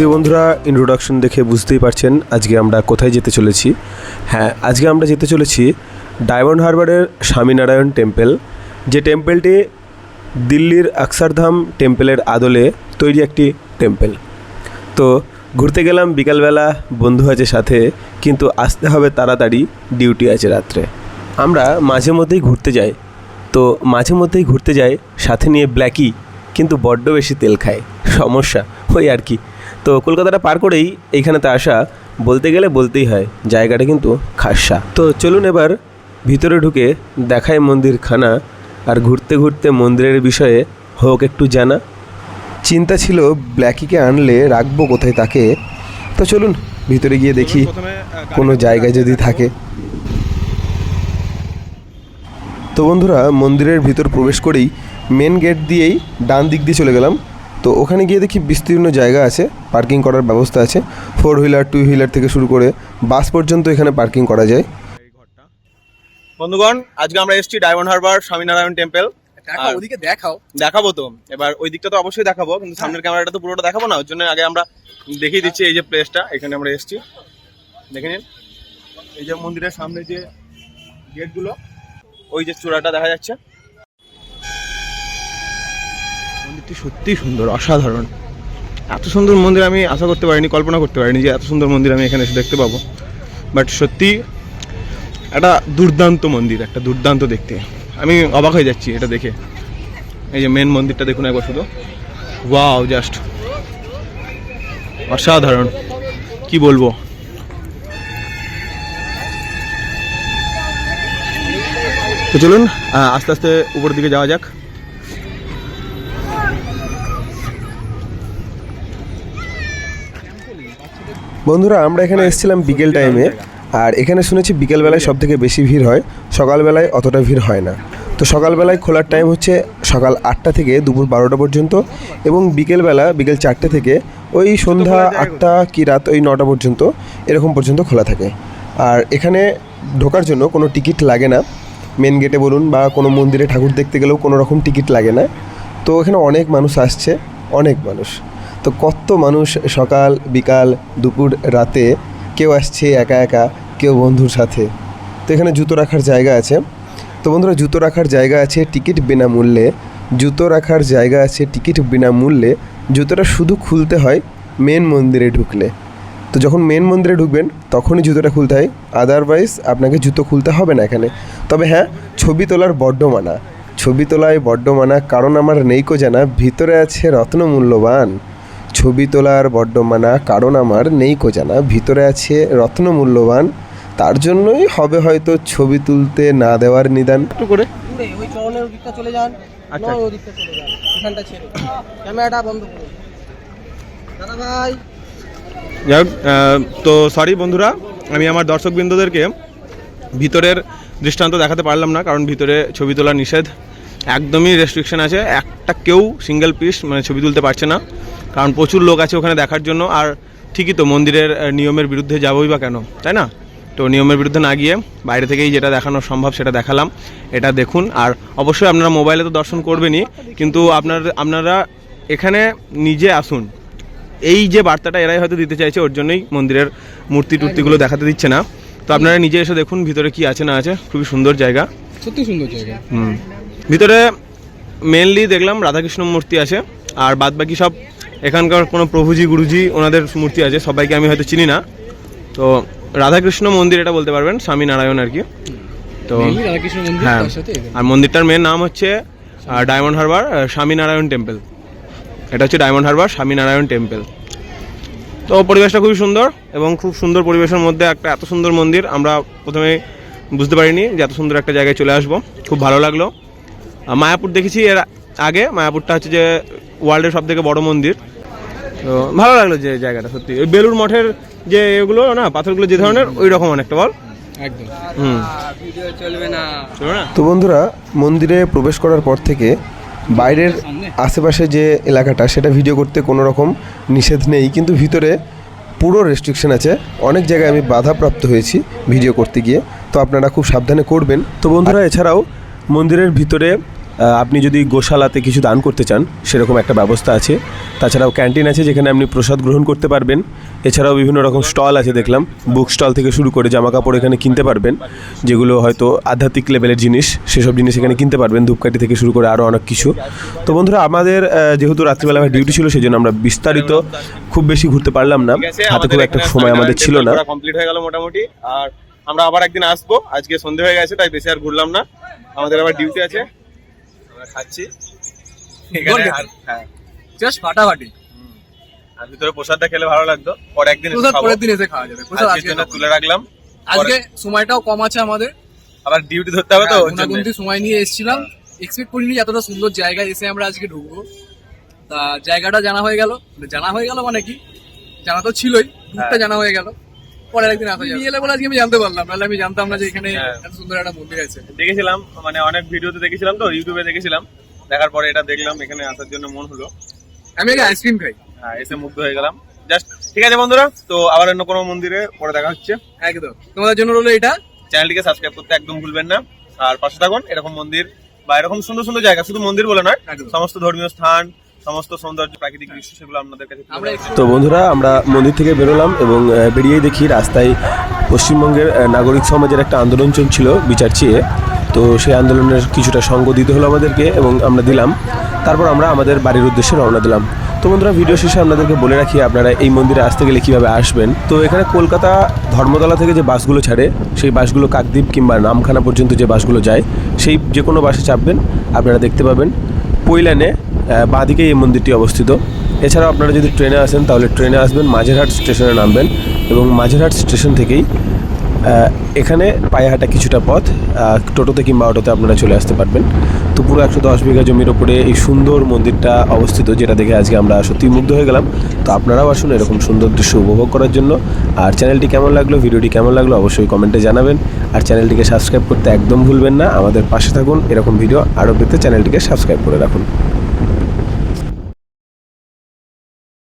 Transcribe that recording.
প্রিয় বন্ধুরা ইন্ট্রোডাকশন দেখে বুঝতেই পারছেন আজকে আমরা কোথায় যেতে চলেছি। হ্যাঁ আজকে আমরা যেতে চলেছি ডায়মন্ড হারবারের স্বামীনারায়ণ টেম্পল, যে টেম্পলটি দিল্লির অক্ষরধাম টেম্পলের আদলে তৈরি একটি টেম্পল। তো ঘুরতে গেলাম বিকালবেলা, বন্ধু আছে সাথে, কিন্তু আসতে হবে তাড়াতাড়ি ডিউটি আছে রাত্রে। আমরা মাঝে মধ্যেই ঘুরতে যাই। তো মাঝে মধ্যেই ঘুরতে যাই, সাথে নিয়ে ব্ল্যাকি কিন্তু বড্ড বেশি তেল খায়। সমস্যা, ওই আর কি। তো কলকাতাটা পার করেই এইখানেতে আসা বলতে গেলে বলতেই হয় জায়গাটা কিন্তু খাসা। তো চলুন এবার ভিতরে ঢুকে দেখায় মন্দিরখানা আর ঘুরতে ঘুরতে মন্দিরের বিষয়ে হোক একটু জানা। চিন্তা ছিল ব্ল্যাকিকে আনলে রাখব কোথায় তাকে। তো চলুন ভিতরে গিয়ে দেখি কোনো জায়গায় যদি থাকে। তো বন্ধুরা মন্দিরের ভিতর প্রবেশ করেই মেন গেট দিয়েই ডান দিক দিয়ে চলে গেলাম। তো ওখানে গিয়ে দেখি বিস্তীর্ণ জায়গা আছে পার্কিং করার ব্যবস্থা আছে। ফোর হুইলার টু হুইলার থেকে শুরু করে বাস পর্যন্ত এখানে পার্কিং করা যায়। বন্ধুগণ আজকে আমরা এসেছি ডায়মন্ড হারবার স্বামীনারায়ণ টেম্পল ওদিকে দেখাও। দেখাবো তো। এবার ওই দিকটা তো অবশ্যই দেখাবো কিন্তু সামনের ক্যামেরাটা তো পুরোটা দেখাবো না ওর জন্য আগে আমরা দেখিয়ে দিচ্ছি এই যে প্লেসটা এখানে আমরা এসেছি। দেখে নিন। এই যে মন্দিরের সামনে যে গেটগুলো ওই যে চূড়াটা দেখা যাচ্ছে। মন্দিরটি সত্যিই সুন্দর, অসাধারণ। এত সুন্দর মন্দির আমি আশা করতে পারিনি, কল্পনা করতে পারিনি যে এত সুন্দর মন্দির আমি এখানে এসে দেখতে পাবো। বাট সত্যি একটা দুর্দান্ত মন্দির, একটা দুর্দান্ত দেখতে। আমি অবাক হয়ে যাচ্ছি এটা দেখে। এই যে মেন মন্দিরটা দেখুন একবার শুধু। ওয়াও জাস্ট অসাধারণ। কি বলব? তো চলুন আস্তে আস্তে উপরের দিকে যাওয়া যাক। বন্ধুরা আমরা এখানে এসেছিলাম বিকেল টাইমে আর এখানে শুনেছি বিকেলবেলায় সব থেকে বেশি ভিড় হয় সকালবেলায় অতটা ভিড় হয় না। তো সকালবেলায় খোলার টাইম হচ্ছে সকাল আটটা থেকে দুপুর বারোটা পর্যন্ত এবং বিকেলবেলা বিকেল চারটে থেকে ওই সন্ধ্যা আটটা কি রাত ওই নটা পর্যন্ত এরকম পর্যন্ত খোলা থাকে। আর এখানে ঢোকার জন্য কোনো টিকিট লাগে না। মেন গেটে বলুন বা কোনো মন্দিরে ঠাকুর দেখতে গেলেও কোনো রকম টিকিট লাগে না। তো এখানে অনেক মানুষ আসছে অনেক মানুষ। তো কত মানুষ সকাল, বিকাল, দুপুর, রাতে কেউ আসছে একা একা, কেউ বন্ধুর সাথে। তো এখানে জুতো রাখার জায়গা আছে। তো বন্ধুরা, জুতো রাখার জায়গা আছে টিকিট বিনামূল্যে। জুতো রাখার জায়গা আছে টিকিট বিনামূল্যে। জুতোটা শুধু খুলতে হয় মেন মন্দিরে ঢুকলে। তো যখন মেন মন্দিরে ঢুকবেন, তখনই জুতোটা খুলতে হয়। আদারওয়াইজ আপনাকে জুতো খুলতে হবে না এখানে। তবে হ্যাঁ ছবি তোলার বড্ড মানা। ছবি তোলায় বড্ড মানা। কারণ আমার নেইকো জানা, ভিতরে আছে রত্ন মূল্যবান। ছবি তোলার বড্ড মানা কারণ আমার নেই কোজানা ভিতরে আছে রত্ন মূল্যবান তার জন্যই হবে হয়তো ছবি তুলতে না দেওয়ার নিদান। একটু করে। ওই চরণের ওদিকটা চলে যান। আচ্ছা। নয় ওদিকটা চলে যান। এখানটা ছেড়ে ক্যামেরাটা বন্ধ করুন। দাদা ভাই। যাই হোক, তো সরি বন্ধুরা আমি আমার দর্শকবৃন্দদেরকে ভিতরের দৃষ্টান্ত দেখাতে পারলাম না কারণ ভিতরে ছবি তোলা নিষেধ। একদমই রেস্ট্রিকশন আছে। একটা কেউ সিঙ্গেল পিস মানে ছবি তুলতে পারছে না। কারণ প্রচুর লোক আছে ওখানে দেখার জন্য আর ঠিকই তো মন্দিরের নিয়মের বিরুদ্ধে যাবোই বা কেন তাই না? তো নিয়মের বিরুদ্ধে না গিয়ে বাইরে থেকেই যেটা দেখানো সম্ভব সেটা দেখালাম এটা দেখুন। আর অবশ্যই আপনারা মোবাইলে তো দর্শন করবেনই কিন্তু আপনার আপনারা এখানে নিজে আসুন। এই যে বার্তাটা এরাই হয়তো দিতে চাইছে ওর জন্যই মন্দিরের মূর্তি টুর্তিগুলো দেখাতে দিচ্ছে না। তো আপনারা নিজে এসে দেখুন ভিতরে কি আছে না আছে খুবই সুন্দর জায়গা। সত্যি সুন্দর জায়গা। হুম। ভিতরে মেনলি দেখলাম রাধাকৃষ্ণ মূর্তি আছে আর বাদ বাকি সব এখানকার কোনো প্রভুজি গুরুজি ওনাদের মূর্তি আছে সবাইকে আমি হয়তো চিনি না। তো রাধাকৃষ্ণ মন্দির এটা বলতে পারবেন স্বামী নারায়ণ আর কি। তো হ্যাঁ। আর মন্দিরটার মেন নাম হচ্ছে ডায়মন্ড হারবার স্বামীনারায়ণ টেম্পল এটা হচ্ছে ডায়মন্ড হারবার স্বামীনারায়ণ টেম্পল তো পরিবেশটা খুবই সুন্দর এবং খুব সুন্দর পরিবেশের মধ্যে একটা এত সুন্দর মন্দির আমরা প্রথমে বুঝতে পারিনি যে এত সুন্দর একটা জায়গায় চলে আসব। খুব ভালো লাগল। আর মায়াপুর দেখেছি এর আগে মায়াপুরটা হচ্ছে যে ওয়ার্ল্ডের সব থেকে বড় মন্দির। তো ভালো লাগল যে জায়গাটা সত্যি। ওই বেলুর মঠের যে এগুলো না পাথরগুলো যে ধরনের ওই রকম অনেকটা বল? একদম। হুম। ভিডিও চলবে না চলো না। তো বন্ধুরা মন্দিরে প্রবেশ করার পর থেকে বাইরের আশেপাশে যে এলাকাটা সেটা ভিডিও করতে কোনো রকম নিষেধ নেই কিন্তু ভিতরে পুরো রেস্ট্রিকশন আছে। অনেক জায়গায় আমি বাধাপ্রাপ্ত হয়েছি ভিডিও করতে গিয়ে। তো আপনারা খুব সাবধানে করবেন। তো বন্ধুরা এছাড়াও মন্দিরের ভিতরে আপনি যদি গোশালাতে কিছু দান করতে চান সেরকম একটা ব্যবস্থা আছে। তাছাড়াও ক্যান্টিন আছে যেখানে আপনি প্রসাদ গ্রহণ করতে পারবেন। এছাড়াও বিভিন্ন রকম স্টল আছে দেখলাম। বুক স্টল থেকে শুরু করে জামা কাপড় এখানে কিনতে পারবেন যেগুলো হয়তো আধ্যাত্মিক লেভেলের জিনিস সেসব জিনিস এখানে কিনতে পারবেন। ধূপকাঠি থেকে শুরু করে আরও অনেক কিছু। তো বন্ধুরা আমাদের যেহেতু রাত্রিবেলা আমার ডিউটি ছিল সেই জন্য আমরা বিস্তারিত খুব বেশি ঘুরতে পারলাম না। হাতে খুব একটা সময় আমাদের ছিল না। কমপ্লিট হয়ে গেল মোটামুটি। আর আমরা আবার একদিন আসব। আজকে সন্ধে হয়ে গেছে তাই বেশি আর ঘুরলাম না। আমাদের আবার ডিউটি আছে। আমরা খাচ্ছি। হ্যাঁ। জাস্ট ফাটাফাটি। আর ভিতরে প্রসাদটা খেলে ভালো লাগতো। পরে একদিন প্রসাদ পরের দিন এসে খাওয়া যাবে। প্রসাদ আজকে তুলে রাখলাম। আজকে সময়টাও কম আছে আমাদের। আবার ডিউটি ধরতে হবে তো হ্যাঁ, সময় নিয়ে এসেছিলাম। এক্সপেক্ট করিনি এতটা সুন্দর জায়গায় এসে আমরা আজকে ঢুকবো। তা জায়গাটা জানা হয়ে গেল। জানা হয়ে গেল মানে কি? জানা তো ছিলই। রুটটা হ্যাঁ। জানা হয়ে গেল। পরের একদিন আসা যাবে। এলে বলে আজকে আমি জানতে পারলাম নাহলে আমি জানতাম না যে এখানে হ্যাঁ। এত সুন্দর একটা মন্দির আছে। দেখেছিলাম মানে অনেক ভিডিওতে দেখেছিলাম তো ইউটিউবে দেখেছিলাম। দেখার পরে এটা দেখলাম এখানে আসার জন্য মন হলো। আমি আগে আইসক্রিম খাই। হ্যাঁ এসে মুগ্ধ হয়ে গেলাম। জাস্ট ঠিক আছে বন্ধুরা তো আবার অন্য কোনো মন্দিরে পরে দেখা হচ্ছে। একদম। তোমাদের জন্য রইল এটা। চ্যানেলটিকে সাবস্ক্রাইব করতে একদম ভুলবেন না। আর পাশে থাকুন এরকম মন্দির বা এরকম সুন্দর সুন্দর জায়গা শুধু মন্দির বলে নয় সমস্ত ধর্মীয় স্থান সমস্ত সৌন্দর্য প্রাকৃতিক দৃশ্য সেগুলো আপনাদের কাছে আমরা তো বন্ধুরা আমরা মন্দির থেকে বেরোলাম এবং আহ, বেরিয়েই দেখি রাস্তায় পশ্চিমবঙ্গের নাগরিক সমাজের একটা আন্দোলন চলছিল বিচার চেয়ে। তো সেই আন্দোলনের কিছুটা সঙ্গ দিতে হলো আমাদেরকে এবং আমরা দিলাম। তারপর আমরা আমাদের বাড়ির উদ্দেশ্যে রওনা দিলাম। তো বন্ধুরা ভিডিও শেষে আপনাদেরকে বলে রাখি আপনারা এই মন্দিরে আসতে গেলে কীভাবে আসবেন। তো এখানে কলকাতা ধর্মতলা থেকে যে বাসগুলো ছাড়ে সেই বাসগুলো কাকদ্বীপ কিংবা নামখানা পর্যন্ত যে বাসগুলো যায় সেই যে কোনো বাসে চাপবেন আপনারা দেখতে পাবেন। পৈলানে বাঁদিকে এই মন্দিরটি অবস্থিত। এছাড়াও আপনারা যদি ট্রেনে আসেন, তাহলে ট্রেনে আসবেন, মাঝেরহাট স্টেশনে নামবেন এবং মাঝেরহাট স্টেশন থেকেই এখানে পায়েহাটা কিছুটা পথ টোটোতে কিংবা অটোতে আপনারা চলে আসতে পারবেন। তো পুরো একশো দশ বিঘা জমির ওপরে এই সুন্দর মন্দিরটা অবস্থিত, যেটা দেখে আজকে আমরা সত্যি মুগ্ধ হয়ে গেলাম। তো আপনারাও আসুন এরকম সুন্দর দৃশ্য উপভোগ করার জন্য। আর চ্যানেলটি কেমন লাগল, ভিডিওটি কেমন লাগল অবশ্যই কমেন্টে জানাবেন। আর চ্যানেলটিকে সাবস্ক্রাইব করতে একদম ভুলবেন না। আমাদের পাশে থাকুন, এরকম ভিডিও আরও পেতে চ্যানেলটিকে সাবস্ক্রাইব করে রাখুন।